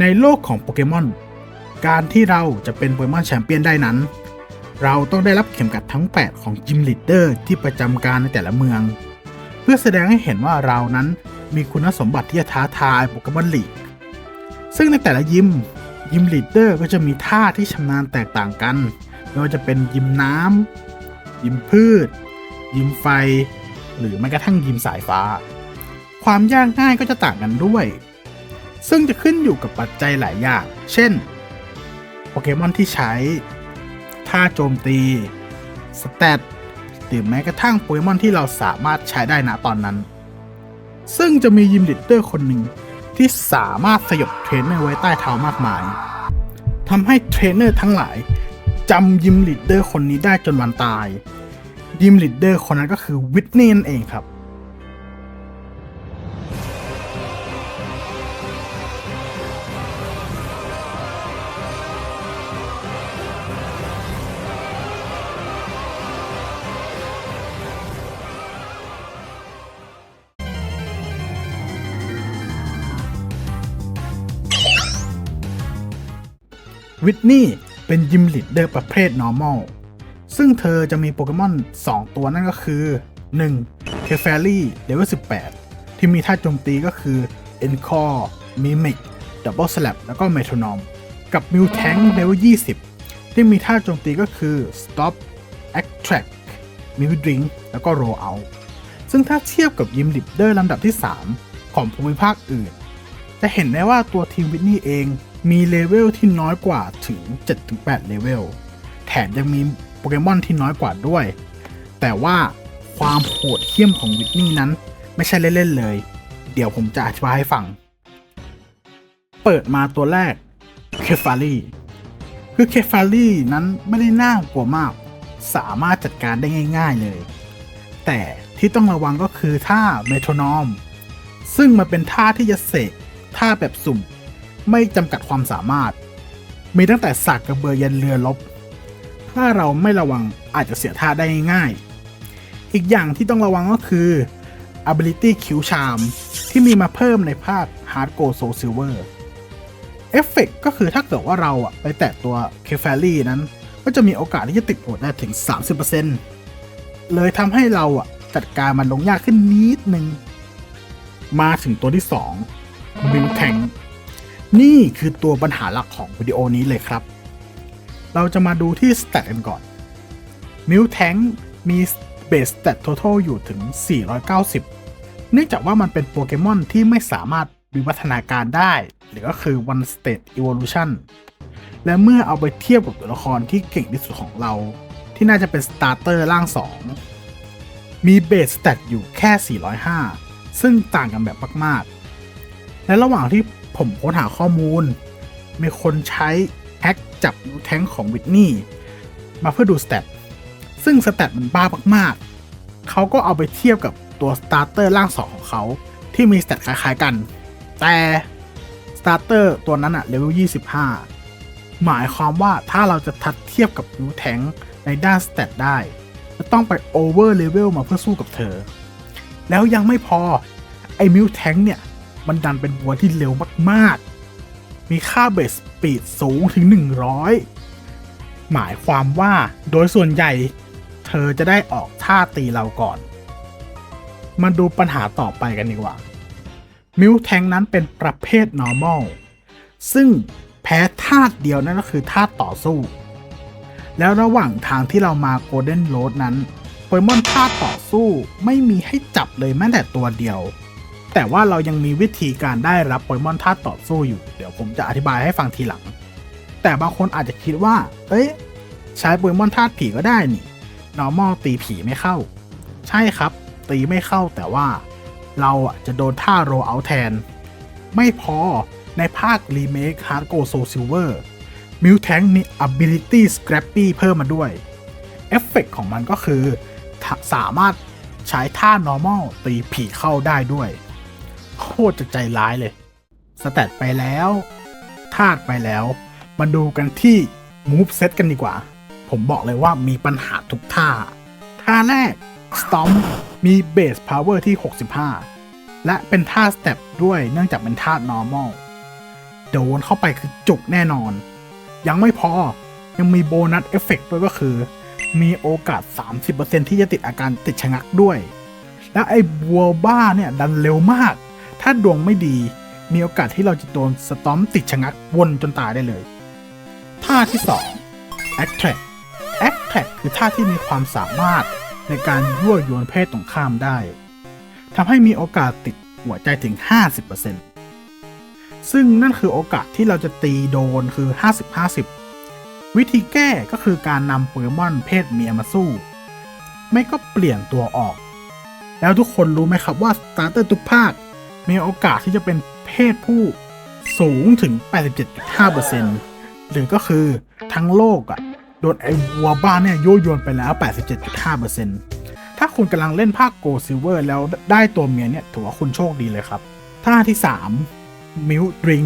ในโลกของโปเกมอน การที่เราจะเป็นโปเกมอนแชมเปี้ยนได้นั้น เราต้องได้รับเข็มขัดทั้ง 8 ของจิมลีดเดอร์ที่ประจำการในแต่ละเมือง เพื่อแสดงให้เห็นว่าเรานั้นมีคุณสมบัติที่จะท้าทายโปเกมอนลีก ซึ่งในแต่ละยิม ยิมลีดเดอร์ก็จะมีท่าที่ชำนาญแตกต่างกัน ไม่ว่าจะเป็นยิมน้ำ ยิมพืช ยิมไฟ หรือแม้กระทั่งยิมสายฟ้า ความยากง่ายก็จะต่างกันด้วย ซึ่งจะขึ้นอยู่กับปัจจัยหลายอย่าง เช่น โปเกมอนที่ใช้ ท่าโจมตี สเตตหรือแม้กระทั่งโปเกมอนที่เราสามารถใช้ได้ณตอนนั้น ซึ่งจะมียิมลิดเดอร์คนหนึ่งที่สามารถสยบเทรนเนอร์ไว้ใต้เท้ามากมายทำให้เทรนเนอร์ทั้งหลายจำยิมลิดเดอร์คนนี้ได้จนวันตาย ยิมลิดเดอร์คนนั้นก็คือวิทเน่นั่นเองครับ วิทนี่เป็นยิมลิดเดอร์ประเภท normal ซึ่งเธอจะมีโปเกมอน 2 ตัวนั่นก็คือ 1. เคฟ a รี่เลเวล18 ที่มีท่าโจมตีก็คือ Encore Mimic Double Slap แล้วก็ Metronome กับ m i l t a n k เลเวล20 ที่มีท่าโจมตีก็คือ Stop Attract m i l Drink แล้วก็ Roll Out ซึ่งถ้าเทียบกับยิมลิดเดอร์ลำดับที่ 3 ของภูมิภาคอื่น จะเห็นได้ว่าตัวทีมวิทนี่เอง มีเลเวลที่น้อยกว่าถึง 7-8 เลเวล แถมยังมีโปเกมอนที่น้อยกว่าด้วย แต่ว่าความโหดเหี้ยมของวิทนี่นั้น ไม่ใช่เล่นๆเลย เดี๋ยวผมจะอธิบายให้ฟัง เปิดมาตัวแรก เคฟารีคือเคฟารีนั้นไม่ได้น่ากลัวมาก สามารถจัดการได้ง่ายๆเลย แต่ที่ต้องระวังก็คือท่าเมโทรนอม ซึ่งมันเป็นท่าที่จะเสกท่าแบบสุ่ม ไม่จำกัดความสามารถ มีตั้งแต่สักกระเบือยันเรือลบ ถ้าเราไม่ระวังอาจจะเสียท่าได้ง่าย อีกอย่างที่ต้องระวังก็คือ ability Q Charm ที่มีมาเพิ่มในภาค Hard Gold Soul Silver เอฟเฟกก็คือถ้าเกิดว่าเราไปแตะตัวเคฟ a รี่นั้น ก็จะมีโอกาสที่จะติดโหดได้ถึง 30%เลยทำให้เราจัดการมันลงยากขึ้นนิดนึง มาถึงตัวที่ 2 บิลแทง นี่คือตัวปัญหาหลักของวิดีโอนี้เลยครับ เราจะมาดูที่สเตตกันก่อน มิลแทงมีเบสสเตตท total อยู่ถึง 490 เนื่องจากว่ามันเป็นโปเกมอนที่ไม่สามารถวิวัฒนาการได้ หรือก็คือ one state evolution และเมื่อเอาไปเทียบกับตัวละครที่เก่งที่สุดของเรา ที่น่าจะเป็นสตาร์เตอร์ร่าง 2 มีเบสสเตตอยู่แค่ 405 ซึ่งต่างกันแบบมากๆ และระหว่างที่ ผมค้นหาข้อมูล มีคนใช้แฮกจับนิ้วแท้งของวิทนี่มาเพื่อดูสเตตซึ่งสเตตมันบ้ามากๆ เขาก็เอาไปเทียบกับตัวสตาร์เตอร์ร่าง2ของเขาที่มีสเตตคล้ายๆกัน แต่สตาร์เตอร์ตัวนั้นอะเลเวล 25 หมายความว่าถ้าเราจะทัดเทียบกับนิ้วแท้งในด้านสเตตได้ จะต้องไปโอเวอร์เลเวลมาเพื่อสู้กับเธอ แล้วยังไม่พอ ไอ้มิวแท้งเนี่ย มันดันเป็นวัวที่เร็วมากๆ มีค่าเบสสปีดสูงถึง 100 หมายความว่าโดยส่วนใหญ่ เธอจะได้ออกท่าตีเราก่อน มาดูปัญหาต่อไปกันดีกว่า มิวแทงนั้นเป็นประเภท normal ซึ่งแพ้ธาตุเดียวนั่นก็คือธาตุต่อสู้ แล้วระหว่างทางที่เรามาโกลเด้นโรดนั้นโปเกมอนธาตุต่อสู้ไม่มีให้จับเลยแม้แต่ตัวเดียว แต่ว่าเรายังมีวิธีการได้รับโปเกมอนธาตุต่อสู้อยู่ เดี๋ยวผมจะอธิบายให้ฟังทีหลัง แต่บางคนอาจจะคิดว่า เอ้ย ใช้โปเกมอนธาตุผีก็ได้นี่ normal ตีผีไม่เข้า ใช่ครับ ตีไม่เข้าแต่ว่า เราจะโดนท่าโรเอาแทน ไม่พอในภาครีเมค Hard Gold Soul Silver มิวแทงมี ability scrappy เพิ่มมาด้วย เอฟเฟกของมันก็คือ สามารถใช้ท่า normal ตีผีเข้าได้ด้วย ตรจะใจร้ายเลย สแตทไปแล้วธาตุไปแล้ว มาดูกันที่ move set กันดีกว่า ผมบอกเลยว่ามีปัญหาทุกท่า ท่าแรก Stomp มี Base Power ที่ 65 และเป็นท่า Step ด้วยเนื่องจากเป็นท่า normal โดนเข้าไปคือจุกแน่นอน ยังไม่พอยังมีโบนัสเอฟเฟกต์ด้วยก็คือ มีโอกาส 30%ที่จะติดอาการติดชะงักด้วย และไอ้บัวบ้าเนี่ย ดันเร็วมาก ถ้าดวงไม่ดี มีโอกาสที่เราจะโดนสตอมติดชะงักวนจนตายได้เลย ท่าที่2 Attract Attract คือท่าที่มีความสามารถในการยั่วยวนเพศตรงข้ามได้ทำให้มีโอกาสติดหัวใจถึง 50%ซึ่งนั่นคือโอกาสที่เราจะตีโดนคือ 50-50 วิธีแก้ก็คือการนำโปเกมอนเพศเมียมาสู้ ไม่ก็เปลี่ยนตัวออก แล้วทุกคนรู้ไหมครับว่าสตาร์เตอร์ทุกภาค มีโอกาสที่จะเป็นเพศผู้สูงถึง 87.5%หรือก็คือทั้งโลกอะ่ะโดนไอ้วัวบ้านเนี่ยยั่วยวนไปแล้ว 87.5%ถ้าคุณกำลังเล่นภาคโกซิลเวอร์แล้วได้ตัวเมียเนี่ยถือว่าคุณโชคดีเลยครับ ท่าที่ 3 มิลดริง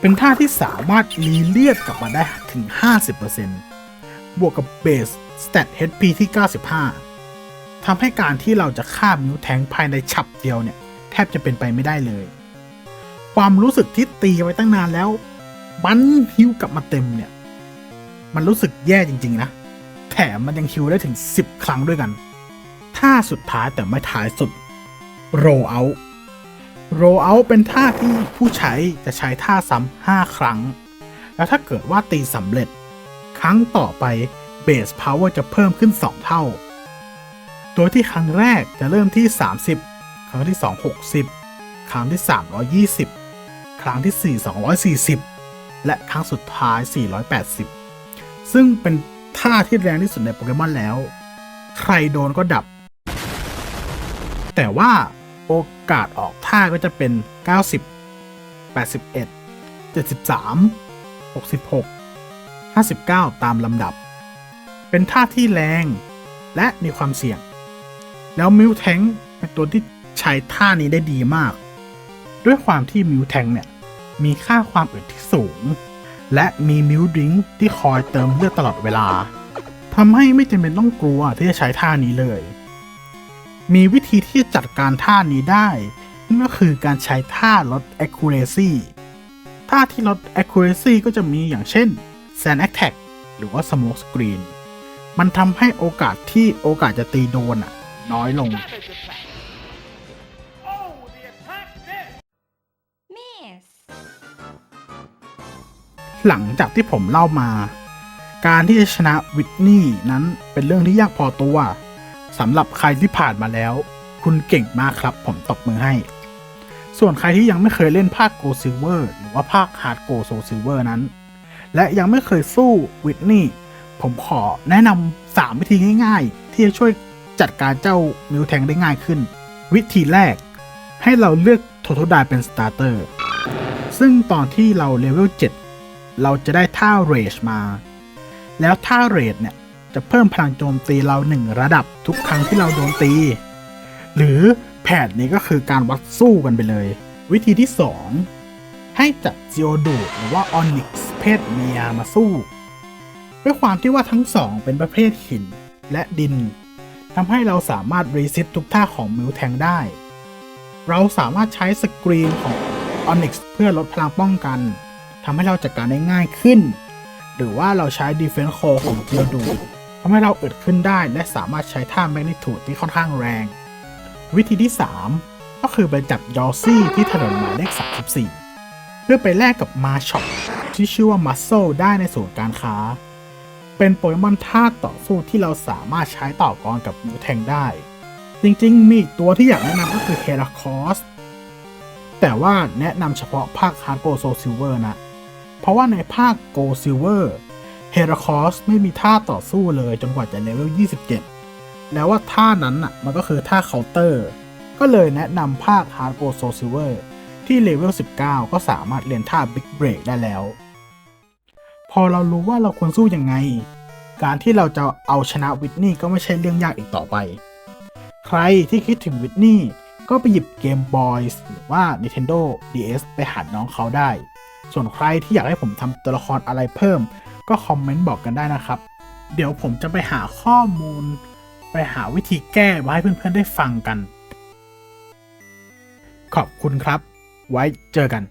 เป็นท่าที่สามารถรีเลียดกลับมาได้ถึง 50%บวกกับเบสสเตต HP ที่ 95ทำให้การที่เราจะฆ่ามิวแทงภายในฉับเดียวเนี่ย แทบจะเป็นไปไม่ได้เลย ความรู้สึกที่ตีไว้ตั้งนานแล้ว มันฮิวกลับมาเต็มเนี่ย มันรู้สึกแย่จริง ๆ นะ แถมมันยังฮิวได้ถึง 10 ครั้งด้วยกัน ท่าสุดท้ายแต่ไม่ท้ายสุด roll out roll out เป็นท่าที่ผู้ใช้จะใช้ท่าซ้ำ5ครั้ง แล้วถ้าเกิดว่าตีสำเร็จ ครั้งต่อไป base power จะเพิ่มขึ้น 2 เท่า โดยที่ครั้งแรกจะเริ่มที่ 30 ครั้งที่ 2 60 ครั้งที่ 320 ครั้งที่ 4 240 และครั้งสุดท้าย 480 ซึ่งเป็นท่าที่แรงที่สุดในโปเกมอนแล้ว ใครโดนก็ดับ แต่ว่าโอกาสออกท่าก็จะเป็น 90 81 73 66 59 ตามลำดับ เป็นท่าที่แรงและมีความเสี่ยง แล้วมิวแทงเป็นตัวที่ ใช้ท่านี้ได้ดีมาก ด้วยความที่มิวแทงเนี่ย มีค่าความอึดที่สูง และมีมิวดริงที่คอยเติมเลือดตลอดเวลาทำให้ไม่จำเป็นต้องกลัวที่จะใช้ท่านี้เลย มีวิธีที่จะจัดการท่านี้ได้นั่นก็คือการใช้ท่าลด accuracy ท่าที่ลด accuracy ก็จะมีอย่างเช่น sand attack หรือว่า smoke screen มันทำให้โอกาสที่โอกาสจะตีโดนอะน้อยลง หลังจากที่ผมเล่ามา การที่จะชนะวิทนี่นั้นเป็นเรื่องที่ยากพอตัวสำหรับใครที่ผ่านมาแล้ว คุณเก่งมากครับ ผมตบมือให้ ส่วนใครที่ยังไม่เคยเล่นภาคโกซิลเวอร์หรือว่าภาคฮาร์ดโกโซซิลเวอร์นั้น และยังไม่เคยสู้วิทนี่ผมขอแนะนำสามวิธีง่ายๆ ที่จะช่วยจัดการเจ้ามิวแทงได้ง่ายขึ้น วิธีแรก ให้เราเลือกโทโทไดเป็นสตาร์เตอร์ซึ่งตอนที่เราเลเวล7 เราจะได้ท่าเรจมา แล้วท่าเรจเนี่ยจะเพิ่มพลังโจมตีเราหนึ่งระดับทุกครั้งที่เราโดนตี หรือแผนนี้ก็คือการวัดสู้กันไปเลย วิธีที่ 2 ให้จับจิโอดูหรือว่าออนิกส์เพศเมียมาสู้ ด้วยความที่ว่าทั้งสองเป็นประเภทหินและดินทำให้เราสามารถรีเซ็ตทุกท่าของมิวแทงได้ เราสามารถใช้สกรีนของ Onyx เพื่อลดพลังป้องกัน ทำให้เราจัดการได้ง่ายขึ้น หรือว่าเราใช้ Defense Core ของ g e o d o ทำให้เราอึดขึ้นได้และสามารถใช้ท่า Magnitude ที่ค่อนข้างแรง วิธีที่ 3 ก็คือไปจับยอซี่ที่ถนนหมายเลข 34 เพื่อไปแลกกับมาช็อปที่ชื่อว่า Muscle ได้ในศูนย์การค้า เป็นโปเกมอนท่าต่อสู้ที่เราสามารถใช้ต่อกรกับมิวแทงได้ จริงๆ มีอีกตัวที่อยากแนะนำก็คือเฮราคอสแต่ว่าแนะนำเฉพาะภาคฮาร์ดโกโซซิลเวอร์นะ เพราะว่าในภาคโกซิลเวอร์เฮราคอสไม่มีท่าต่อสู้เลยจนกว่าจะเลเวล 27 แล้วว่าท่านั้นน่ะมันก็คือท่าเคาน์เตอร์ ก็เลยแนะนำภาคฮาร์ดโกโซซิลเวอร์ที่เลเวล 19 ก็สามารถเรียนท่าบิ๊กเบรกได้แล้ว พอเรารู้ว่าเราควรสู้ยังไง การที่เราจะเอาชนะวิทนี่ก็ไม่ใช่เรื่องยากอีกต่อไป ใครที่คิดถึงวิทนี่ก็ไปหยิบเกมบอยส์หรือว่า Nintendo DS ไปหาน้องเขาได้ ส่วนใครที่อยากให้ผมทำตัวละครอะไรเพิ่ม ก็คอมเมนต์บอกกันได้นะครับ เดี๋ยวผมจะไปหาข้อมูล ไปหาวิธีแก้มาให้เพื่อนๆได้ฟังกัน ขอบคุณครับ ไว้เจอกัน